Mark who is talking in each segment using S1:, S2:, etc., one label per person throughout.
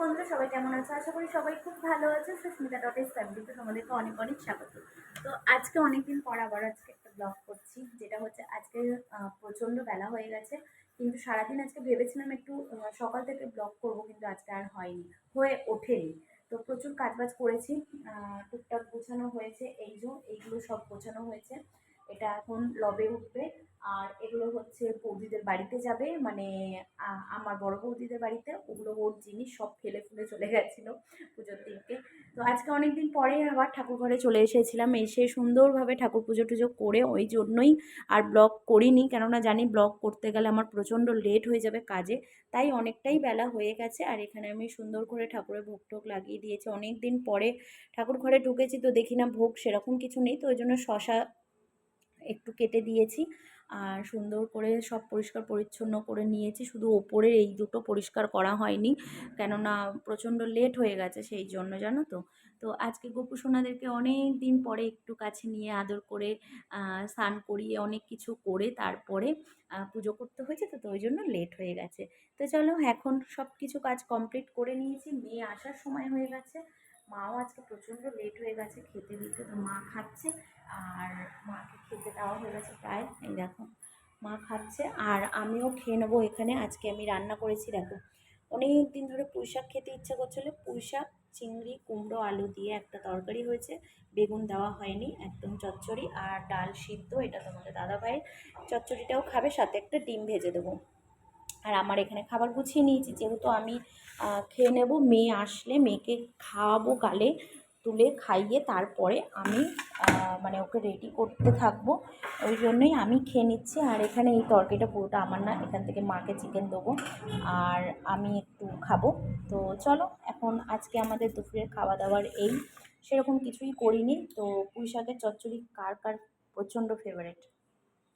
S1: বন্ধুরা, সবাই কেমন আছো? আশা করি সবাই খুব ভালো আছে। সুস্মিতা ডট এস ফ্যামিলিতে তোমাদেরকে অনেক অনেক স্বাগত। তো আজকে অনেকদিন পর আবার আজকে একটা ব্লগ করছি, যেটা হচ্ছে আজকে প্রচণ্ড বেলা হয়ে গেছে। কিন্তু সারাদিন আজকে ভেবেছিলাম একটু সকাল থেকে ব্লগ করব, কিন্তু আজকে আর হয়নি, হয়ে ওঠেনি। তো প্রচুর কাজবাজ করেছি টুকটাক গোছানো হয়েছে, এই যে এইগুলো সব গোছানো হয়েছে। এটা এখন লবে উঠবে। আর এগুলো হচ্ছে বৌদিদের বাড়িতে যাবে মানে আমার বড় বৌদিদের বাড়িতে। ওগুলো ওর জিনিস সব ফেলে ফুলে চলে গেছিল পুজোর দিনকে। তো আজকে অনেক দিন পরে আবার ঠাকুর ঘরে চলে এসেছিলাম, এসে সুন্দরভাবে ঠাকুর পুজো টুজো করে ওই জন্যই আর ব্লগ করিনি। কেননা জানি ব্লগ করতে গেলে আমার প্রচণ্ড লেট হয়ে যাবে কাজে, তাই অনেকটাই বেলা হয়ে গেছে। আর এখানে আমি সুন্দর করে ঠাকুরের ভোগ টোক লাগিয়ে দিয়েছি। অনেক দিন পরে ঠাকুর ঘরে ঢুকেছি তো দেখি না ভোগ সেরকম কিছু নেই, তো ওই জন্য শশা একটু কেটে দিয়েছি। আর সুন্দর করে সব পরিষ্কার পরিচ্ছন্ন করে নিয়েছি। শুধু ওপরের এই দুটো পরিষ্কার করা হয়নি। কেননা প্রচণ্ড লেট হয়ে গেছে সেই জন্য, জানো তো? তো আজকে গোপু সোনাদেরকে অনেক দিন পরে একটু কাছে নিয়ে আদর করে স্নান করিয়ে অনেক কিছু করে তারপরে পুজো করতে হয়েছে তো তো ওই জন্য লেট হয়ে গেছে। তো চলো এখন সব কিছু কাজ কমপ্লিট করে নিয়েছি। মেয়ে আসার সময় হয়ে গেছে। মাও আজকে প্রচণ্ড লেট হয়ে গেছে, খেতে দিতে তো মা খাচ্ছে, আর মাকে খেতে দেওয়া হয়ে গেছে প্রায়। এই দেখো, মা খাচ্ছে, আর আমিও খেয়ে নেব এখানে। আজকে আমি রান্না করেছি, দেখো। অনেক দিন ধরে পুঁই শাক খেতে ইচ্ছা করছিল, পুঁই শাক, চিংড়ি, কুমড়ো, আলু দিয়ে একটা তরকারি হয়েছে, বেগুন দেওয়া হয়নি, একদম চচ্চড়ি, আর ডাল সিদ্ধ, এটা তোমাদের দাদা ভাইয়ের চচ্চড়িটাও খাবে, সাথে একটা ডিম ভেজে দেবো। আর আমার এখানে খাবার গুছিয়ে নিয়েছি। যেহেতু আমি খেয়ে নেব, মেয়ে আসলে মেয়েকে খাওয়াবো গালে, তুলে খাইয়ে তারপরে আমি মানে ওকে রেডি করতে থাকব। ওই জন্যই আমি খেয়ে নিচ্ছি। আর এখানে এই তরকারিটা পুরোটা আমার না, এখান থেকে মাকে চিকেন দেবো। আর আমি একটু খাব। তো চলো, এখন আজকে আমাদের দুপুরের খাওয়া দাওয়ার এই, সেরকম কিছুই করিনি। তো পুঁই শাকের চচ্চড়ি কার কার প্রচণ্ড ফেভারিট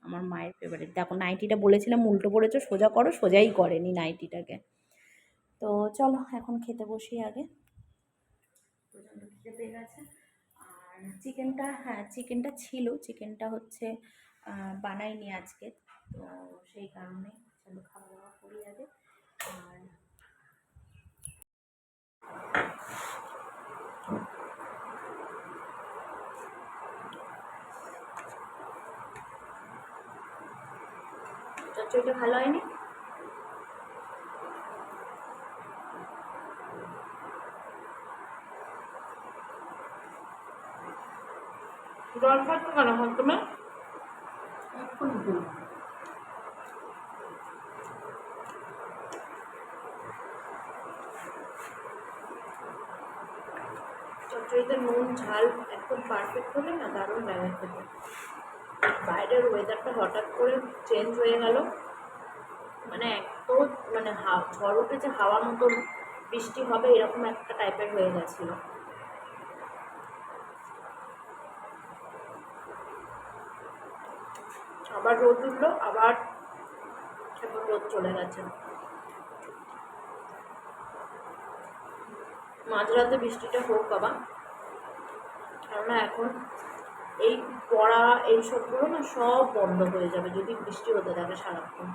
S1: আমার মায়ের ফেভারিট দেখো নাইটিটা বলেছিলাম, উল্টো পড়েছো, সোজা করো, সোজাই করেনি নাইটিটাকে তো চলো, এখন খেতে বসি আগে। প্রচণ্ড পেয়ে গেছে। আর চিকেনটা হ্যাঁ চিকেনটা ছিল চিকেনটা হচ্ছে বানাইনি আজকে। তো সেই কারণে খাওয়া দাওয়া করি আগে। আর চচ্চড়িটা ভালো হয়নি।
S2: জল নুন ঝাল একদম পারফেক্ট হলে না দারুণ লাগে খেতে। বাইরের ওয়েদারটা হঠাৎ করে চেঞ্জ হয়ে গেল। মানে এত মানে ঝড় উঠেছে হাওয়ার মতো বৃষ্টি হবে, এরকম একটা টাইপের হয়ে গেছিল। আবার রোদ উঠল, আবার এখন রোদ চলে গেছে। মাঝরাতে বৃষ্টিটা হোক বাবা। কেননা এখন এই পড়া এই সবগুলো না সব বন্ধ হয়ে যাবে যদি বৃষ্টি হতে থাকে সারাক্ষণ।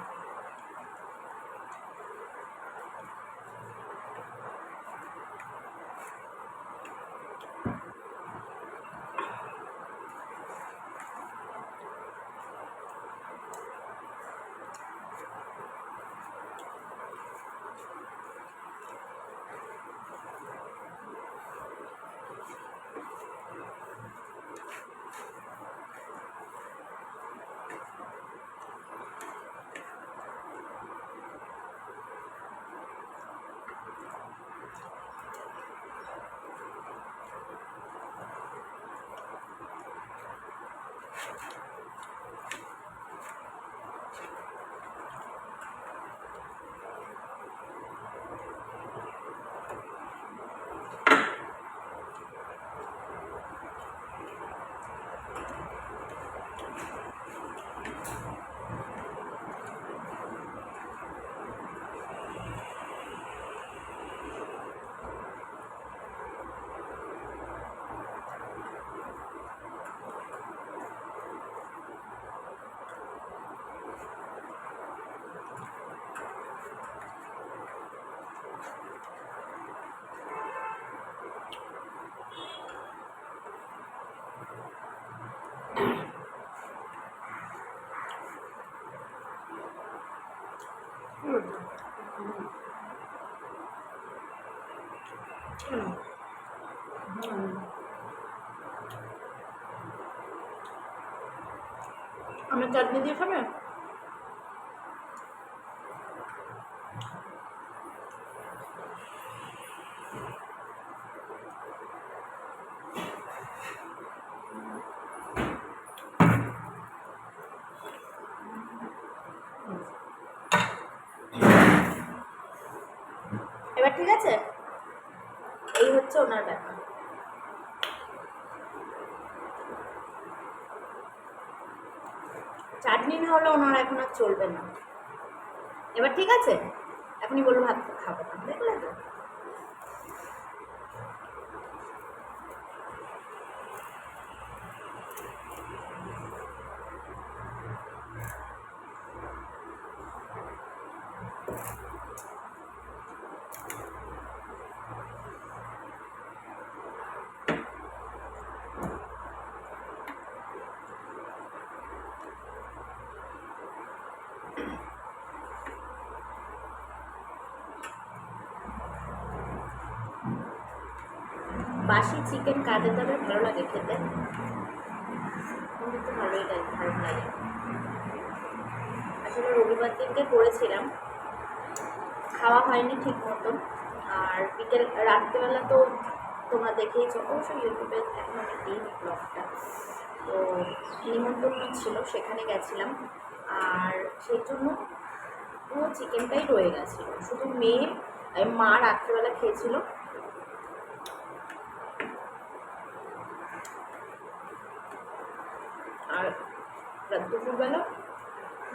S2: আমি চাটনি দিয়ে খাবে
S1: এবার ঠিক আছে এই হচ্ছে ওনার ব্যাপার। চাটনি না হলে ওনার এখন আর চলবে না। এবার ঠিক আছে? এখনই বলব ভাত খাব। না দেখলে তো? বাসি চিকেন কাদের তাদের ভালো লাগে খেতে? তো ভালোই লাগে ভালো লাগে। আসলে রবিবার দিনকে করেছিলাম। খাওয়া হয়নি ঠিক মতো। আর বিকেল, রাত্রেবেলা তো তোমরা দেখেইছো, অবশ্যই ইউটিউবে এখন আমি দিই ব্লগটা। তো নিমন্ত্রণ ছিল, সেখানে গেছিলাম। আর সেই জন্য পুরো চিকেনটাই রয়ে গেছিল। শুধু মেয়ে মা রাত্রেবেলা খেয়েছিল আর রাত দুপুরবেলা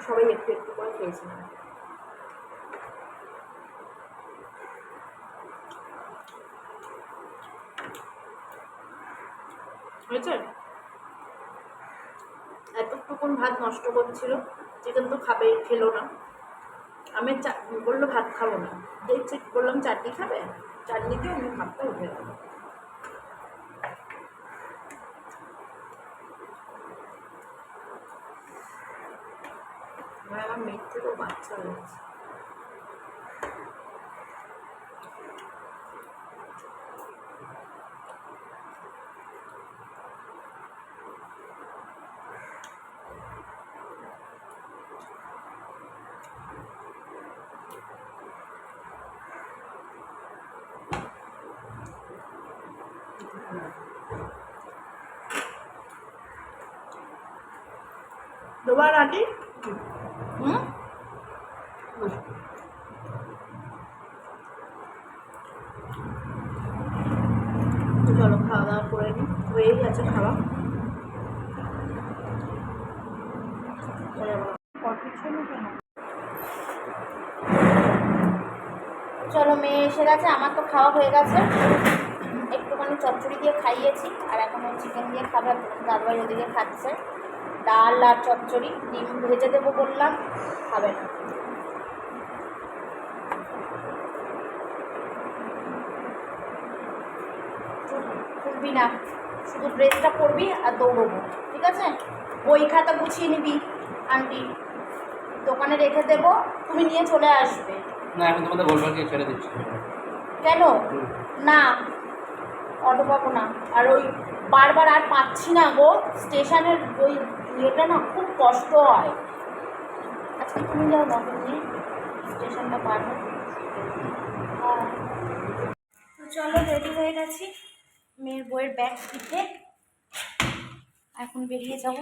S1: সবাই একটু একটু করে খেয়েছিলাম হয়েছে? এতটুকুন ভাত নষ্ট করছিল চিকেন তো খাবে, খেলো না। আমি বলল, ভাত খাব না। দেখছি, বললাম, চাটনি খাবে? চাটনিতে অন্য ভাতটা উঠে গেল আমার আমার মেয়ের দুবার আটি হুম চলো, খাওয়া দাওয়া করে নিই হয়েই গেছে খাওয়া। চলো, মেয়ে এসে গেছে, আমার তো খাওয়া হয়ে গেছে। একটুখানি চচ্চড়ি দিয়ে খাইয়েছি, আর এখন চিকেন দিয়ে খাবার দাদুভাই ওদিকে খাচ্ছে। ডাল আর চচ্চড়ি, ডিম ভেজে দেবো বললাম, খাবে না। খুলবি না। শুধু ড্রেসটা পরবি আর দৌড়বো ঠিক আছে? বই খাতা গুছিয়ে নিবি আন্টি। দোকানে রেখে দেবো তুমি নিয়ে চলে আসবে।
S3: না এখন তোমাদের বলবার কি ছেড়ে দিচ্ছি।
S1: কেন? না অটো পাবো না। আর ওই বারবার আর পাচ্ছি না গো স্টেশনের ওই ইয়েটা না খুব কষ্ট হয়। আজকে তুমি যাও না তুমি স্টেশনটা পার হ্যাঁ তো চলো রেডি হয়ে গেছি। মেয়ের বইয়ের ব্যাগ দিতে। এখন বেরিয়ে যাব।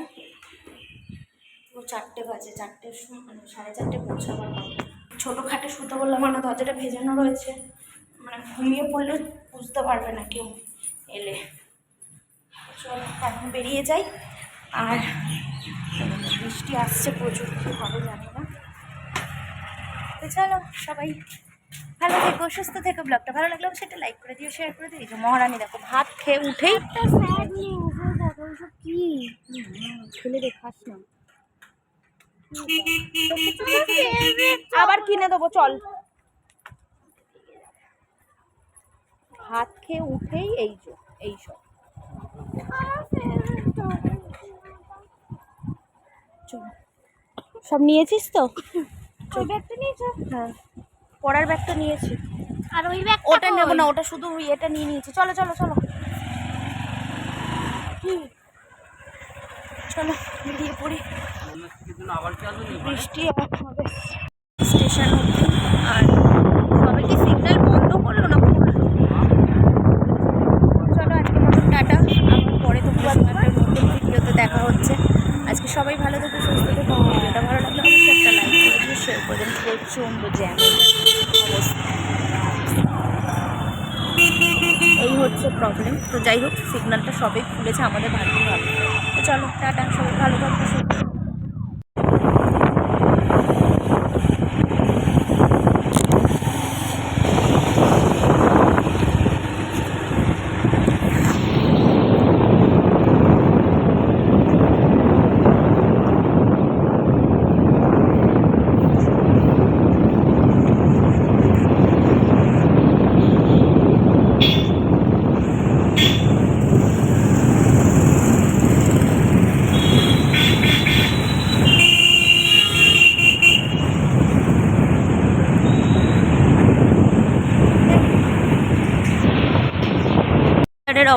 S1: ও চারটে বাজে, চারটে মানে সাড়ে চারটে পৌঁছাবার ছোটো খাটে শুতে বললাম মানে দরজাটা ভেজানো রয়েছে। মানে ঘুমিয়ে পড়লে বুঝতে পারবে না কেউ এলে। চল, এখন বেরিয়ে যাই। আর বৃষ্টি আসছে প্রচুর, কী হবে জানি না। চলো, সবাই। ভালো থেকো সুস্থ থেকো ব্লগটা ভালো লাগলেও সেটা লাইক করে দিও শেয়ার করে দিও। মহারানী দেখো ভাত খেয়ে উঠেই
S4: কি? ছেলে দেখাস না।
S1: আবার কিনে দেবো চল। ভাত খেয়ে উঠেই এই যে এই সব। নিয়েছিস তো? হ্যাঁ। পড়ার ব্যাগটা নিয়েছি।
S4: আর ওই ব্যাগ
S1: ওটা নেব না ওটা শুধু এটা নিয়ে নিয়েছি। চলো চলো চলো। চলো বেরিয়ে পড়ি।
S3: আবার
S1: বৃষ্টি আর হবে। স্টেশন আর সবাই কি সিগন্যাল বন্ধ করল না খুললো চলো আজকে মতো টাটা। আবার পরে তোমার একটা নতুন ভিডিওতে দেখা হচ্ছে। আজকে সবাই ভালো থেকো সুস্থ থেকো। ভিডিওটা ভালো লাগলে অবশ্যই একটা লাইক করে দিয়ে শেয়ার করে দেন প্রচণ্ড জ্যাম অবস্থা এই হচ্ছে প্রবলেম তো যাই হোক সিগন্যালটা সবে খুলেছে আমাদের ভালোই ভালো তো চলো, টাটা, সবাই ভালো থাকবে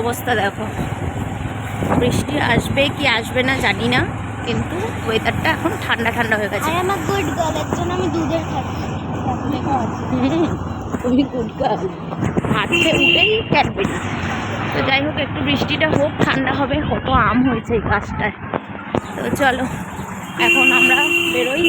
S1: অবস্থা দেখো। বৃষ্টি আসবে কি আসবে না জানি না কিন্তু ওয়েদারটা এখন ঠান্ডা ঠান্ডা হয়ে গেছে।
S4: I am a good girl এর জন্য আমি দুধের খাচ্ছি
S1: তুমি গুড গার্ল হাত থেকে উঠেই ক্যাডবেরি তো যাই হোক একটু বৃষ্টিটা হোক ঠান্ডা হবে কত আম হয়েছে এই গাছটায়। তো চলো এখন আমরা বেরোই।